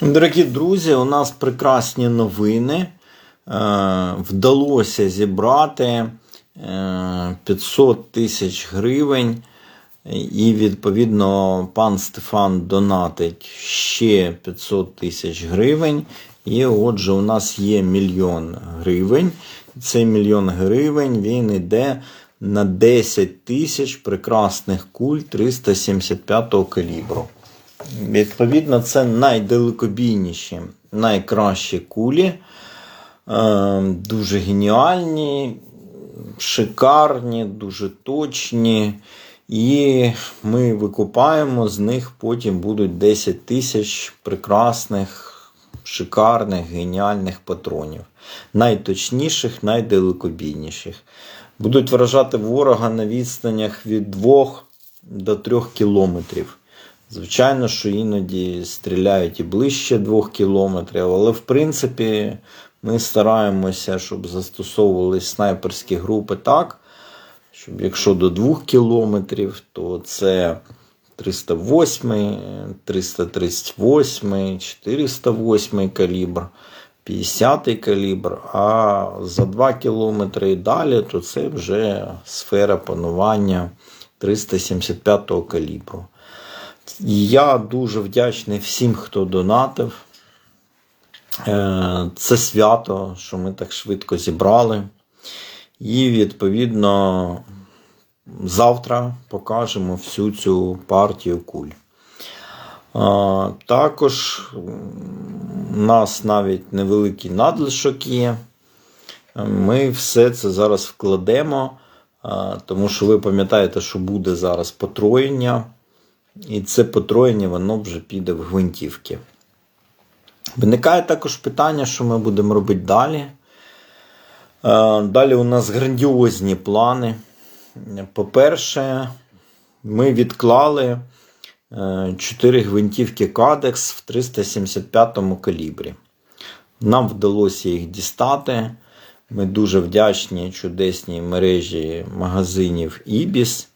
Дорогі друзі, у нас прекрасні новини. Е, Вдалося зібрати е, 500 тисяч гривень. І, відповідно, пан Стефан донатить ще 500 тисяч гривень. І отже, у нас є мільйон гривень. Цей мільйон гривень він йде на 10 тисяч прекрасних куль 375 калібру. Відповідно, це найдалекобійніші, найкращі кулі, е, дуже геніальні, шикарні, дуже точні. І ми викупаємо з них потім будуть 10 тисяч прекрасних, шикарних, геніальних патронів. Найточніших, найдалекобійніших. Будуть вражати ворога на відстанях від 2 до 3 кілометрів. Звичайно, що іноді стріляють і ближче 2 кілометрів, але в принципі ми стараємося, щоб застосовувались снайперські групи так, щоб якщо до 2 кілометрів, то це 308, 338, 408 калібр, 50 калібр, а за 2 кілометри і далі, то це вже сфера панування 375 калібру. Я дуже вдячний всім, хто донатив. Е, Це свято, що ми так швидко зібрали. І, відповідно, завтра покажемо всю цю партію куль. Е, Також у нас навіть невеликий надлишок є. Ми все це зараз вкладемо, е, тому що ви пам'ятаєте, що буде зараз потроєння. І це потроєння, воно вже піде в гвинтівки. Виникає також питання, що ми будемо робити далі. Е, Далі у нас грандіозні плани. По-перше, ми відклали 4 гвинтівки Кадекс в 375 калібрі. Нам вдалося їх дістати. Ми дуже вдячні чудесній мережі магазинів Ібіс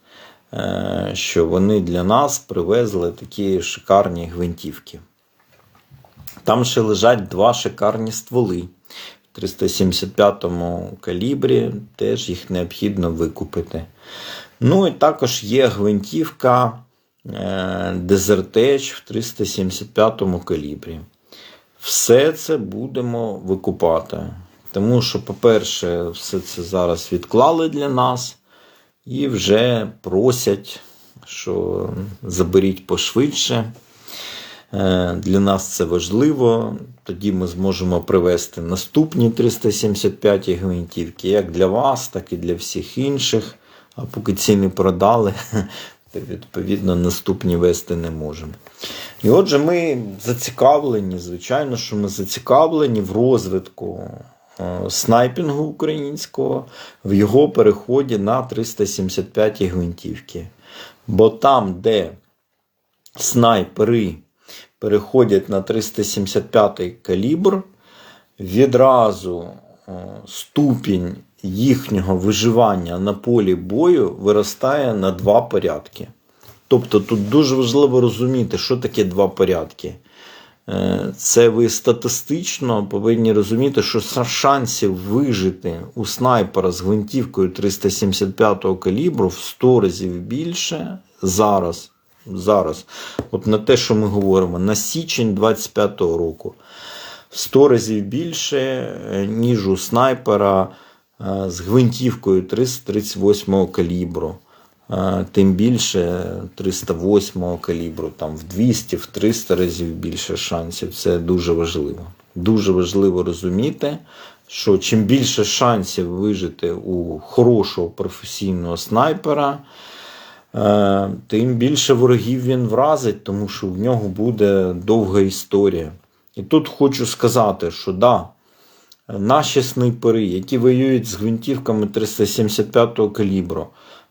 що вони для нас привезли такі шикарні гвинтівки. Там ще лежать два шикарні стволи. В 375 калібрі теж їх необхідно викупити. Ну і також є гвинтівка Desert в 375 калібрі. Все це будемо викупати. Тому що, по-перше, все це зараз відклали для нас. І вже просять, що заберіть пошвидше. Е, для нас це важливо. Тоді ми зможемо привезти наступні 375 гвинтівки, як для вас, так і для всіх інших. А поки ці не продали, то відповідно наступні вести не можемо. І отже, ми зацікавлені, звичайно, що ми зацікавлені в розвитку снайпінгу українського в його переході на 375 гвинтівки. Бо там, де снайпери переходять на 375 калібр, відразу ступінь їхнього виживання на полі бою виростає на два порядки. Тобто тут дуже важливо розуміти, що таке два порядки. Е, це ви статистично повинні розуміти, що шансів вижити у снайпера з гвинтівкою 375 калібру в 100 разів більше зараз. Зараз, от на те, що ми говоримо, на січень 25-го року. В 100 разів більше, е, ніж у снайпера е, з гвинтівкою 338 калібру тим більше 308 калібру, там в 200, в 300 разів більше шансів. Це дуже важливо. Дуже важливо розуміти, що чим більше шансів вижити у хорошого професійного снайпера, е, тим більше ворогів він вразить, тому що в нього буде довга історія. І тут хочу сказати, що да, наші снайпери, які воюють з гвинтівками 375 калібру,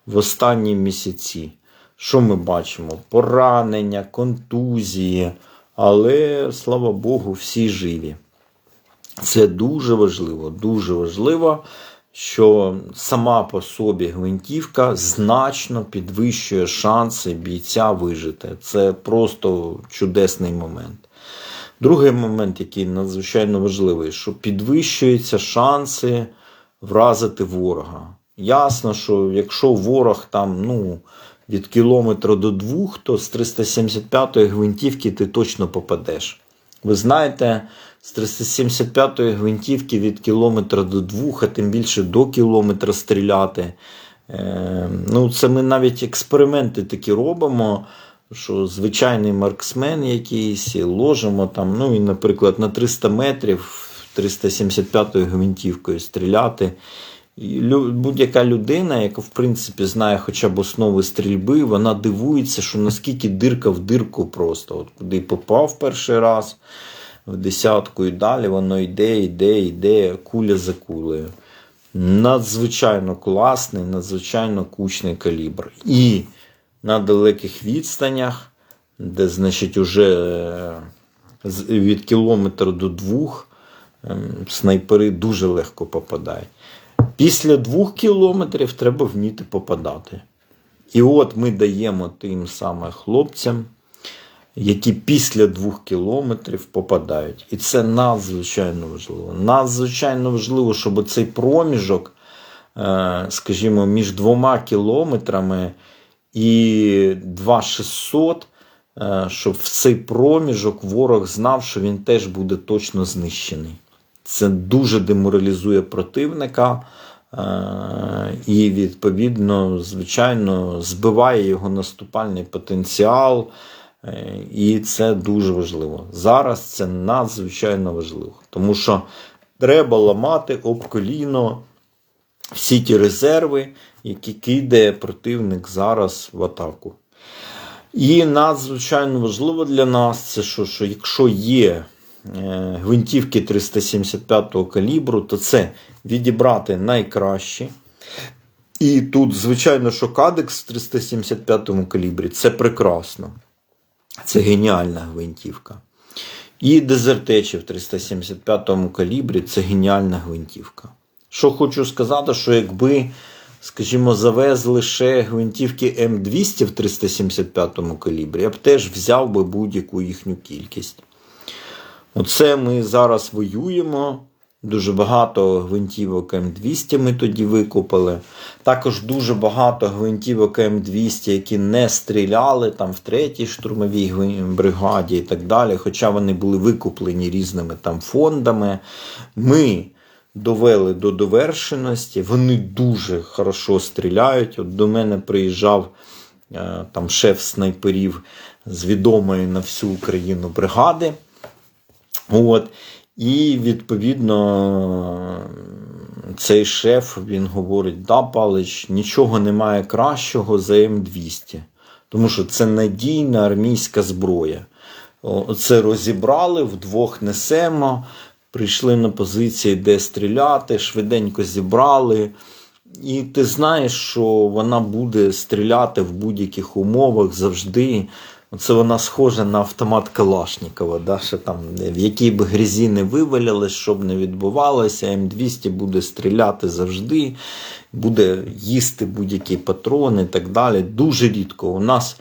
в останні місяці. Що ми бачимо? Поранення, контузії, але, слава Богу, всі живі. Це дуже важливо, дуже важливо, що сама по собі гвинтівка значно підвищує шанси бійця вижити. Це просто чудесний момент. Другий момент, який надзвичайно важливий, що підвищуються шанси вразити ворога. Ясно, що якщо ворог там ну, від кілометра до двох, то з 375-ї гвинтівки ти точно попадеш. Ви знаєте, з 375-ї гвинтівки від кілометра до двох, а тим більше до кілометра стріляти. Е, ну, це ми навіть експерименти такі робимо, що звичайний марксмен якийсь ложимо там, ну і, наприклад, на 300 метрів 375-ю гвинтівкою стріляти. Будь-яка людина, яка в принципі знає хоча б основи стрільби, вона дивується, що наскільки дирка в дирку просто. От куди попав перший раз в десятку і далі воно йде, йде, йде, куля за кулею. Надзвичайно класний, надзвичайно кучний калібр. І на далеких відстанях, де, значить, уже від кілометра до двох ем, снайпери дуже легко попадають. Після двох кілометрів треба вміти попадати. І от ми даємо тим саме хлопцям, які після двох кілометрів попадають. І це надзвичайно важливо. Надзвичайно важливо, щоб цей проміжок, е, скажімо, між двома кілометрами і 2600, е, щоб в цей проміжок ворог знав, що він теж буде точно знищений. Це дуже деморалізує противника е, і, відповідно, звичайно, збиває його наступальний потенціал. Е, І це дуже важливо. Зараз це надзвичайно важливо, тому що треба ламати об коліно всі ті резерви, які кидає противник зараз в атаку. І надзвичайно важливо для нас, це що, що якщо є гвинтівки 375 калібру, то це відібрати найкращі. І тут, звичайно, що кадекс в 375 калібрі це прекрасно. Це геніальна гвинтівка. І дезертечі в 375 калібрі це геніальна гвинтівка. Що хочу сказати, що якби, скажімо, завезли ще гвинтівки М200 в 375 калібрі, я б теж взяв би будь-яку їхню кількість. Оце ми зараз воюємо. Дуже багато гвинтівок М200 ми тоді викупили. Також дуже багато гвинтівок М200, які не стріляли там в 3-й штурмовій бригаді і так далі. Хоча вони були викуплені різними там фондами. Ми довели до довершеності. Вони дуже хорошо стріляють. От до мене приїжджав е, там шеф снайперів з відомої на всю Україну бригади. От. І відповідно цей шеф він говорить: да, Палич, нічого немає кращого за М200, тому що це надійна армійська зброя. Це розібрали, вдвох несемо, прийшли на позиції, де стріляти, швиденько зібрали. І ти знаєш, що вона буде стріляти в будь-яких умовах завжди. Це вона схожа на автомат Калашникова, да, що там, в якій би грязі не вивалялось, щоб не відбувалося, М200 буде стріляти завжди, буде їсти будь-які патрони і так далі. Дуже рідко. У нас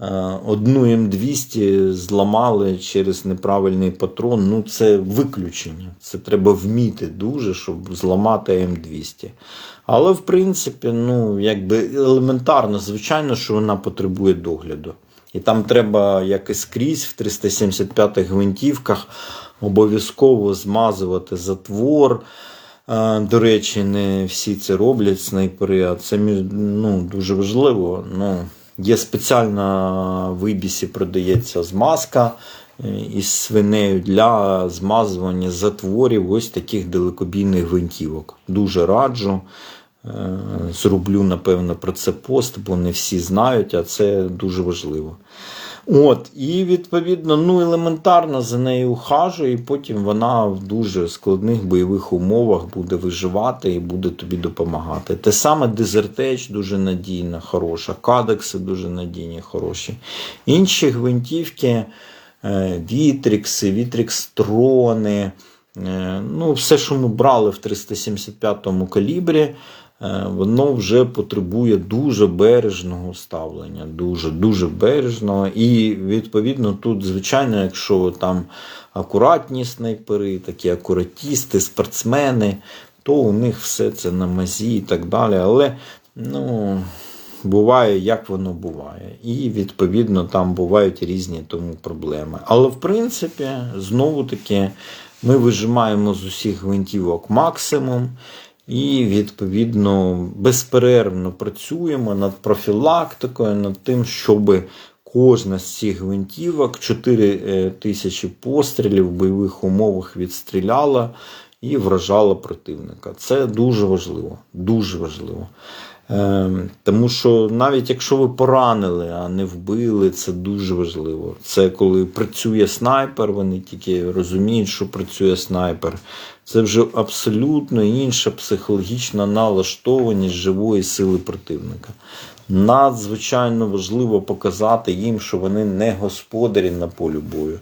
е, одну М200 зламали через неправильний патрон. Ну, це виключення. Це треба вміти дуже, щоб зламати М200. Але, в принципі, ну, якби елементарно, звичайно, що вона потребує догляду. І там треба, як і скрізь в 375 гвинтівках, обов'язково змазувати затвор. Е, До речі, не всі це роблять снайпери, а це ну, дуже важливо. Ну, є спеціальна в Ібісі продається змазка е, із свинею для змазування затворів ось таких далекобійних гвинтівок. Дуже раджу. Е, Зроблю, напевно, про це пост, бо не всі знають, а це дуже важливо. От, і відповідно, ну елементарно за нею ухажує, і потім вона в дуже складних бойових умовах буде виживати і буде тобі допомагати. Те саме Дезертеч дуже надійна, хороша, кадекси дуже надійні, хороші. Інші гвинтівки, е, Вітрікси, Вітрікстрони, е, ну, все, що ми брали в 375 калібрі. Е, воно вже потребує дуже бережного ставлення, дуже дуже бережного. І відповідно тут, звичайно, якщо там акуратні снайпери, такі акуратісти, спортсмени, то у них все це на мазі і так далі. Але ну, буває, як воно буває. І відповідно там бувають різні тому проблеми. Але в принципі, знову таки, ми вижимаємо з усіх гвинтівок максимум. І, відповідно, безперервно працюємо над профілактикою, над тим, щоб кожна з цих гвинтівок 4 тисячі пострілів в бойових умовах відстріляла і вражала противника. Це дуже важливо. Дуже важливо. Ем, Тому що навіть якщо ви поранили, а не вбили, це дуже важливо. Це коли працює снайпер, вони тільки розуміють, що працює снайпер. Це вже абсолютно інша психологічна налаштованість живої сили противника. Надзвичайно важливо показати їм, що вони не господарі на полі бою.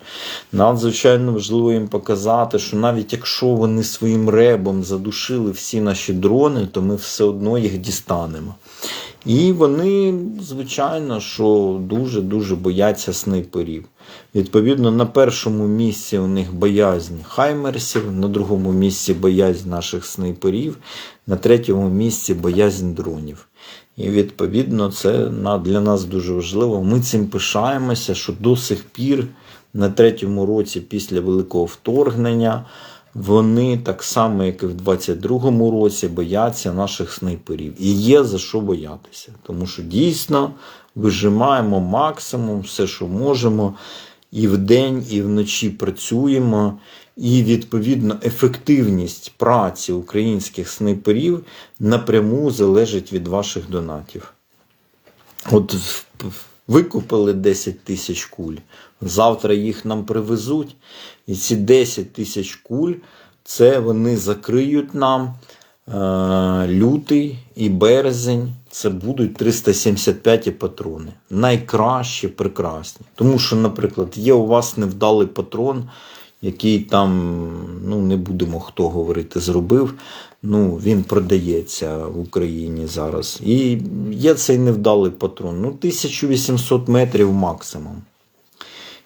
Надзвичайно важливо їм показати, що навіть якщо вони своїм ребом задушили всі наші дрони, то ми все одно їх дістанемо. І вони, звичайно, що дуже-дуже бояться снайперів. Відповідно, на першому місці у них боязнь хаймерсів, на другому місці боязнь наших снайперів, на третьому місці боязнь дронів. І відповідно це для нас дуже важливо. Ми цим пишаємося, що до сих пір на третьому році після великого вторгнення вони так само, як і в 22-му році, бояться наших снайперів. І є за що боятися. Тому що дійсно вижимаємо максимум, все, що можемо. І вдень, і вночі працюємо. І відповідно ефективність праці українських снайперів напряму залежить від ваших донатів. От викупили 10 тисяч куль, завтра їх нам привезуть, і ці 10 тисяч куль це вони закриють нам лютий і березень. Це будуть 375 патрони. Найкращі, прекрасні. Тому що, наприклад, є у вас невдалий патрон, який там, ну не будемо хто говорити, зробив. Ну, він продається в Україні зараз. І є цей невдалий патрон. Ну, 1800 метрів максимум.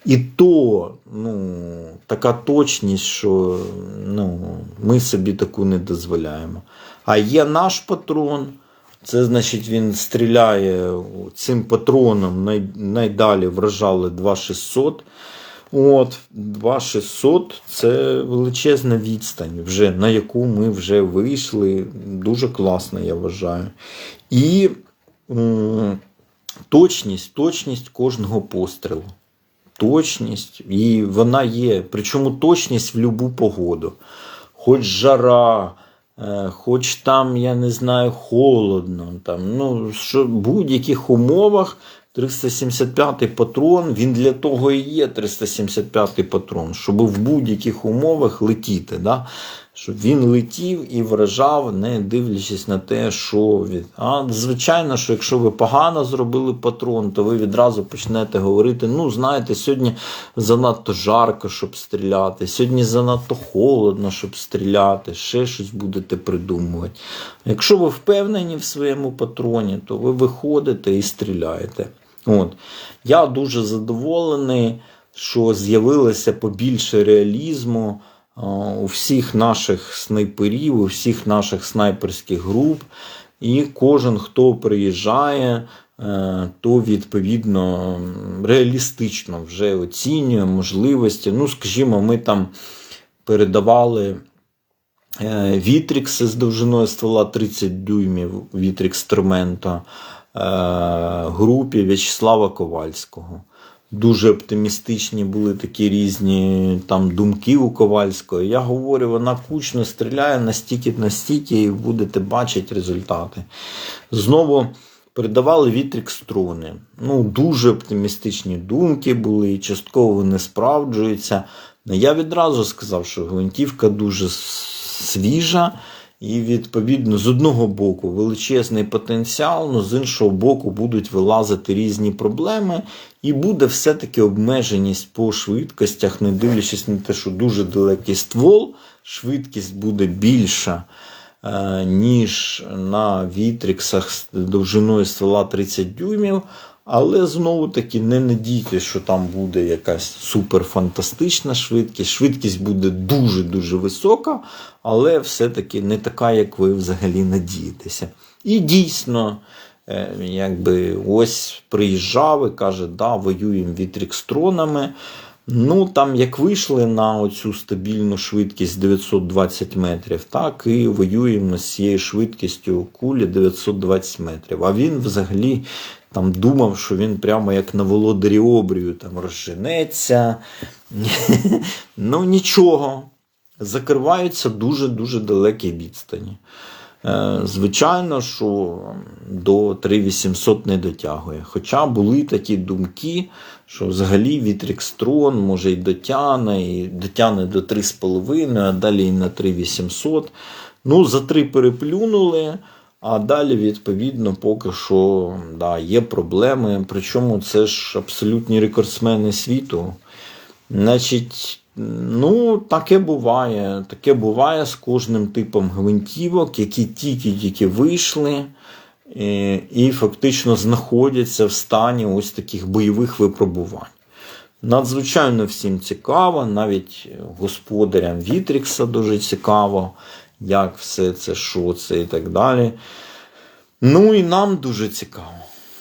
І то ну, така точність, що ну, ми собі таку не дозволяємо. А є наш патрон, це значить він стріляє цим патроном най, найдалі вражали 2600. От, 2600 це величезна відстань, вже, на яку ми вже вийшли. Дуже класно, я вважаю. І м, точність, точність кожного пострілу. Точність, і вона є. Причому точність в будь-яку погоду. Хоч жара, е, хоч там, я не знаю, холодно. Там, ну, що в будь-яких умовах 375-й патрон, він для того і є 375-й патрон, щоб в будь-яких умовах летіти. Да? Щоб він летів і вражав, не дивлячись на те, що він. А звичайно, що якщо ви погано зробили патрон, то ви відразу почнете говорити: ну, знаєте, сьогодні занадто жарко, щоб стріляти, сьогодні занадто холодно, щоб стріляти, ще щось будете придумувати. Якщо ви впевнені в своєму патроні, то ви виходите і стріляєте. От. Я дуже задоволений, що з'явилося побільше реалізму у всіх наших снайперів, у всіх наших снайперських груп. І кожен, хто приїжджає, е, то відповідно реалістично вже оцінює можливості. Ну, скажімо, ми там передавали е, Вітрікси з довжиною ствола 30 дюймів Вітрікс Тормента е, групі В'ячеслава Ковальського. Дуже оптимістичні були такі різні там думки у Ковальського. Я говорю, вона кучно стріляє настільки, настільки, і будете бачити результати. Знову передавали Вітрікс струни. Ну, дуже оптимістичні думки були, і частково вони справджуються. Я відразу сказав, що гвинтівка дуже свіжа. І відповідно з одного боку величезний потенціал, але з іншого боку будуть вилазити різні проблеми, і буде все-таки обмеженість по швидкостях, не дивлячись на те, що дуже далекий ствол, швидкість буде більша. е, ніж на вітріксах з довжиною ствола 30 дюймів. Але знову таки не надійтесь, що там буде якась суперфантастична швидкість. Швидкість буде дуже-дуже висока, але все-таки не така, як ви взагалі надієтеся. І дійсно, е, якби ось приїжджав і каже, да, воюємо вітрікстронами. Ну, там як вийшли на оцю стабільну швидкість 920 метрів, так і воюємо з цією швидкістю кулі 920 метрів. А він взагалі там думав, що він прямо як на володарі обрію там розженеться. ну нічого. Закриваються дуже-дуже далекі відстані. Е, Звичайно, що до 3800 не дотягує. Хоча були такі думки, що взагалі Вітрікстрон може і дотягне, і дотягне до 3,5, а далі і на 3800. Ну, за 3 переплюнули. А далі, відповідно, поки що да, є проблеми. Причому це ж абсолютні рекордсмени світу. Значить, ну, таке буває. Таке буває з кожним типом гвинтівок, які тільки-тільки вийшли. І, і фактично знаходяться в стані ось таких бойових випробувань. Надзвичайно всім цікаво, навіть господарям Вітрікса дуже цікаво, як все це, що це і так далі. Ну і нам дуже цікаво.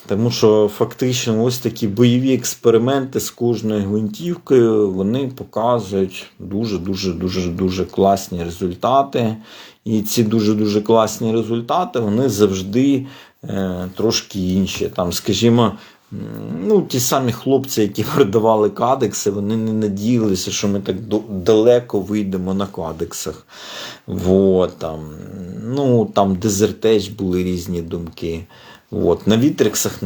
Тому що фактично ось такі бойові експерименти з кожною гвинтівкою вони показують дуже-дуже дуже дуже класні результати. І ці дуже-дуже класні результати вони завжди е, трошки інші. Там, скажімо, ну, ті самі хлопці, які продавали кадекси, вони не надіялися, що ми так далеко вийдемо на кадексах. Вот, там, ну, там дезертеч були різні думки. От. На Вітрексах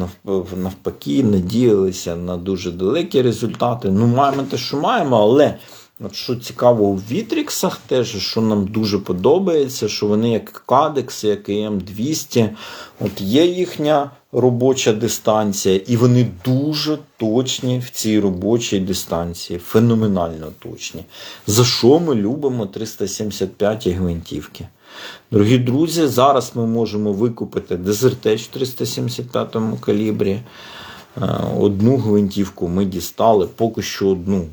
навпаки надіялися на дуже далекі результати. Ну, маємо те, що маємо, але от що цікаво у Вітріксах, теж, що нам дуже подобається, що вони як Кадекс, як і М200, от є їхня робоча дистанція, і вони дуже точні в цій робочій дистанції, феноменально точні. За що ми любимо 375 гвинтівки? Дорогі друзі, зараз ми можемо викупити Дезертеч в 375 калібрі. Е, одну гвинтівку ми дістали, поки що одну.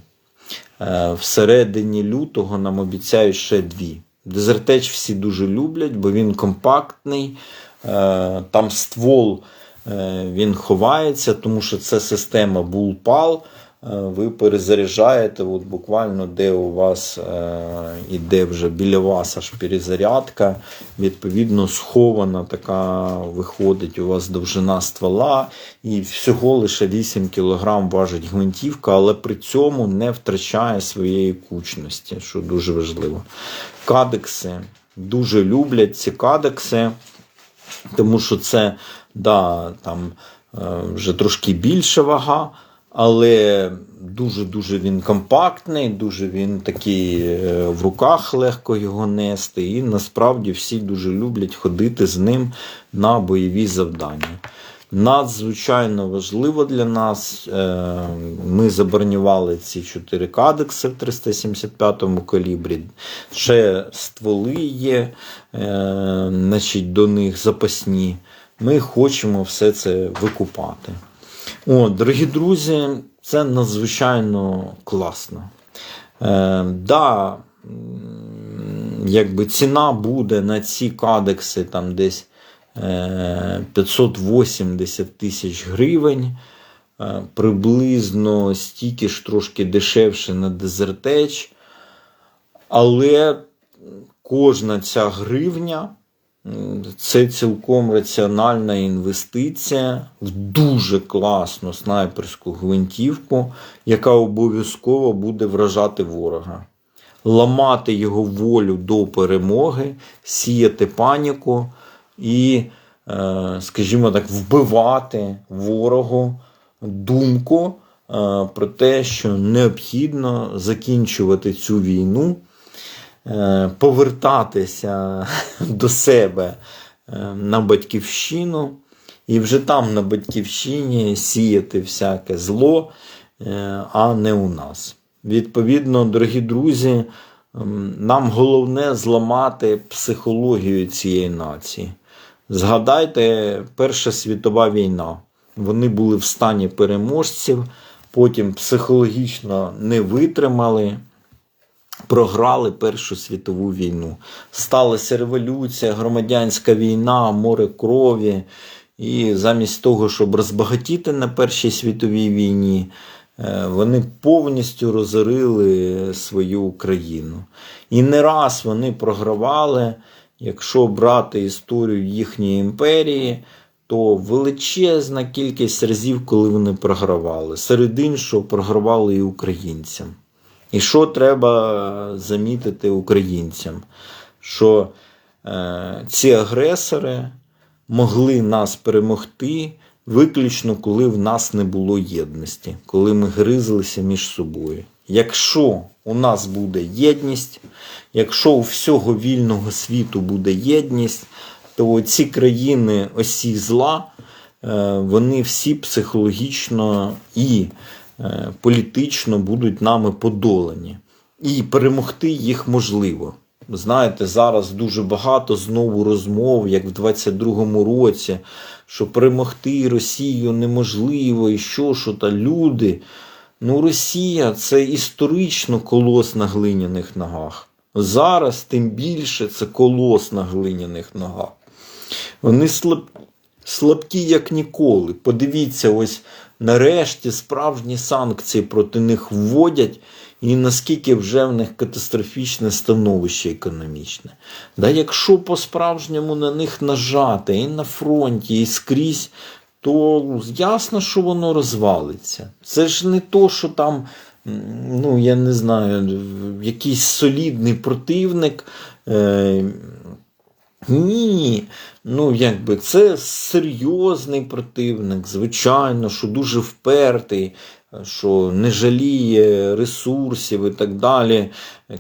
Е, середині лютого нам обіцяють ще дві. Дезертеч всі дуже люблять, бо він компактний. Е, там ствол він ховається, тому що це система Bullpal. Е, ви перезаряджаєте, от буквально де у вас е, іде вже біля вас аж перезарядка. Відповідно, схована така виходить у вас довжина ствола, і всього лише 8 кг важить гвинтівка, але при цьому не втрачає своєї кучності, що дуже важливо. Кадекси дуже люблять ці кадекси, тому що це да, там, е, вже трошки більша вага. Але дуже-дуже він компактний, дуже він такий е, в руках легко його нести. І насправді всі дуже люблять ходити з ним на бойові завдання. Надзвичайно важливо для нас. Е, ми забронювали ці 4 кадекси в 375 калібрі. Ще стволи є, е, значить, до них запасні. Ми хочемо все це викупати. О, Дорогі друзі, це надзвичайно класно. Е, да, якби Ціна буде на ці кадекси там десь 580 е, тисяч гривень. Е, приблизно стільки ж трошки дешевше на Дезертеч. Але кожна ця гривня. Це цілком раціональна інвестиція в дуже класну снайперську гвинтівку, яка обов'язково буде вражати ворога, ламати його волю до перемоги, сіяти паніку і, е, скажімо так, вбивати ворогу думку е, про те, що необхідно закінчувати цю війну. Е, повертатися до себе е, на батьківщину і вже там на батьківщині сіяти всяке зло, е, а не у нас. Відповідно, дорогі друзі, нам головне зламати психологію цієї нації. Згадайте, Перша світова війна. Вони були в стані переможців, потім психологічно не витримали, програли Першу світову війну. Сталася революція, громадянська війна, море крові. І замість того, щоб розбагатіти на Першій світовій війні, е, вони повністю розорили свою країну. І не раз вони програвали. Якщо брати історію їхньої імперії, то величезна кількість разів, коли вони програвали. Серед іншого, програвали і українцям. І що треба замітити українцям? Що е, ці агресори могли нас перемогти виключно, коли в нас не було єдності, коли ми гризлися між собою. Якщо у нас буде єдність, якщо у всього вільного світу буде єдність, то ці країни осі зла, е, вони всі психологічно і політично будуть нами подолані. І перемогти їх можливо. Знаєте, зараз дуже багато знову розмов, як в 22-му році, що перемогти Росію неможливо, і що, що та люди. Ну, Росія це історично колос на глиняних ногах. Зараз тим більше це колос на глиняних ногах. Вони слаб... слабкі, як ніколи. Подивіться, ось нарешті справжні санкції проти них вводять, і наскільки вже в них катастрофічне становище економічне. Да якщо по-справжньому на них нажати і на фронті, і скрізь, то ясно, що воно розвалиться. Це ж не то, що там, ну я не знаю, якийсь солідний противник. Е- ні, ну якби це серйозний противник, звичайно, що дуже впертий, що не жаліє ресурсів і так далі,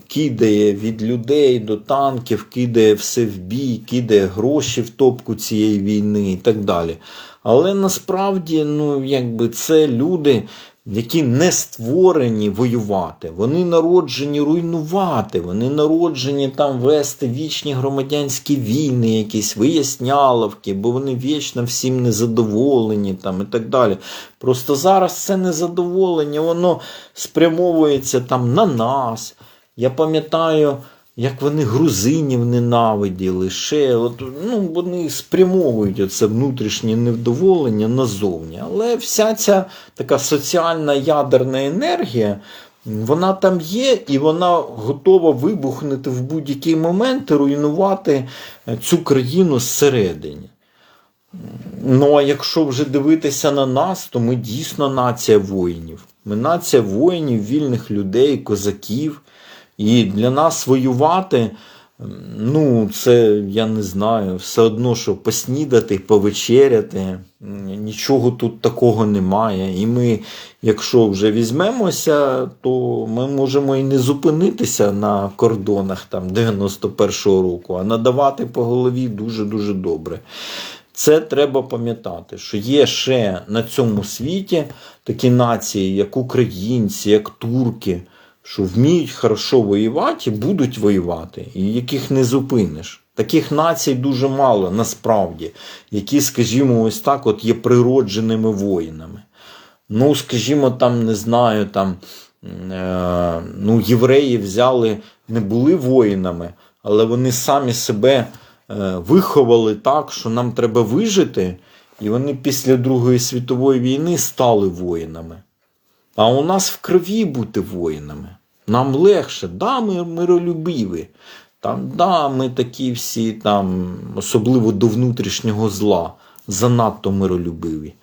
кидає від людей до танків, кидає все в бій, кидає гроші в топку цієї війни і так далі. Але насправді, ну якби це люди, які не створені воювати. Вони народжені руйнувати, вони народжені там вести вічні громадянські війни, якісь виясняловки, бо вони вічно всім незадоволені там і так далі. Просто зараз це незадоволення, воно спрямовується там на нас. Я пам'ятаю. Як вони грузинів ненавиділи, ще от, ну, вони спрямовують оце внутрішнє невдоволення назовні. Але вся ця така соціальна ядерна енергія, вона там є, і вона готова вибухнути в будь-який момент і руйнувати цю країну зсередині. Ну, а якщо вже дивитися на нас, то ми дійсно нація воїнів. Ми нація воїнів, вільних людей, козаків. І для нас воювати, ну, це я не знаю, все одно, що поснідати, повечеряти, нічого тут такого немає. І ми, якщо вже візьмемося, то ми можемо і не зупинитися на кордонах там 91-го року, а надавати по голові дуже-дуже добре. Це треба пам'ятати, що є ще на цьому світі такі нації, як українці, як турки що вміють хорошо воювати і будуть воювати, і яких не зупиниш. Таких націй дуже мало насправді, які, скажімо, ось так от є природженими воїнами. Ну, скажімо, там, не знаю, там е, ну, євреї взяли, не були воїнами, але вони самі себе е, виховали так, що нам треба вижити, і вони після Другої світової війни стали воїнами. А у нас в крові бути воїнами. Нам легше, да, ми миролюбиві. Там, да, ми такі всі, там, особливо до внутрішнього зла, занадто миролюбиві.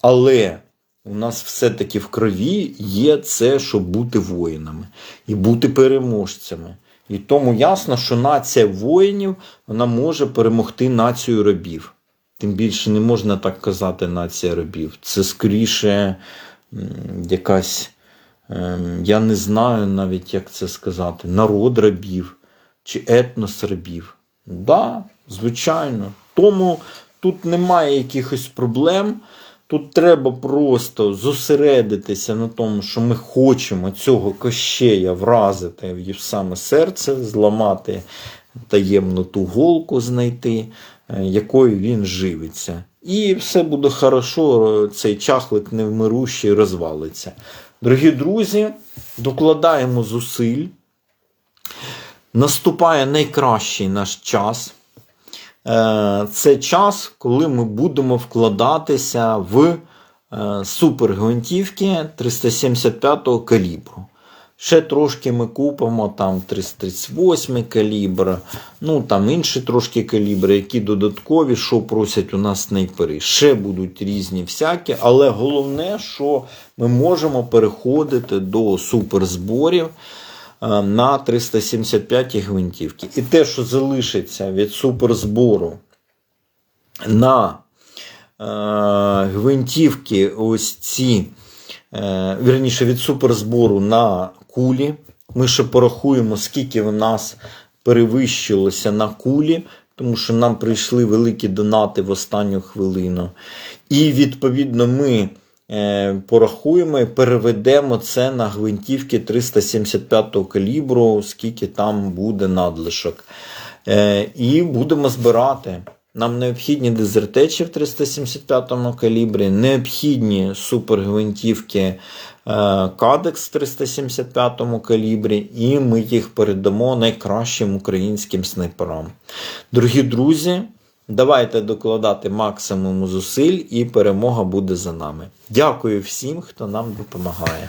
Але у нас все-таки в крові є це, щоб бути воїнами і бути переможцями. І тому ясно, що нація воїнів вона може перемогти націю рабів. Тим більше не можна так казати нація рабів. Це скоріше якась. Ем, я не знаю навіть, як це сказати, народ рабів чи етнос рабів. Да, звичайно. Тому тут немає якихось проблем. Тут треба просто зосередитися на тому, що ми хочемо цього кощея вразити в саме серце, зламати таємну ту голку знайти, е, якою він живиться. І все буде хорошо, цей чахлик невмирущий розвалиться. Дорогі друзі, докладаємо зусиль. Наступає найкращий наш час. Е, Це час, коли ми будемо вкладатися в е, супергвинтівки 375 калібру. Ще трошки ми купимо там 338 калібр, ну там інші трошки калібри, які додаткові, що просять у нас снайпери. Ще будуть різні всякі, але головне, що ми можемо переходити до суперзборів е, на 375 гвинтівки. І те, що залишиться від суперзбору на е, гвинтівки, ось ці, е, вірніше, від суперзбору на кулі. Ми ще порахуємо, скільки в нас перевищилося на кулі, тому що нам прийшли великі донати в останню хвилину. І відповідно ми е, порахуємо і переведемо це на гвинтівки 375 калібру, скільки там буде надлишок. Е, і будемо збирати. Нам необхідні дезертечі в 375 калібрі, необхідні супергвинтівки е, Кадекс в 375 калібрі, і ми їх передамо найкращим українським снайперам. Дорогі друзі, давайте докладати максимум зусиль, і перемога буде за нами. Дякую всім, хто нам допомагає.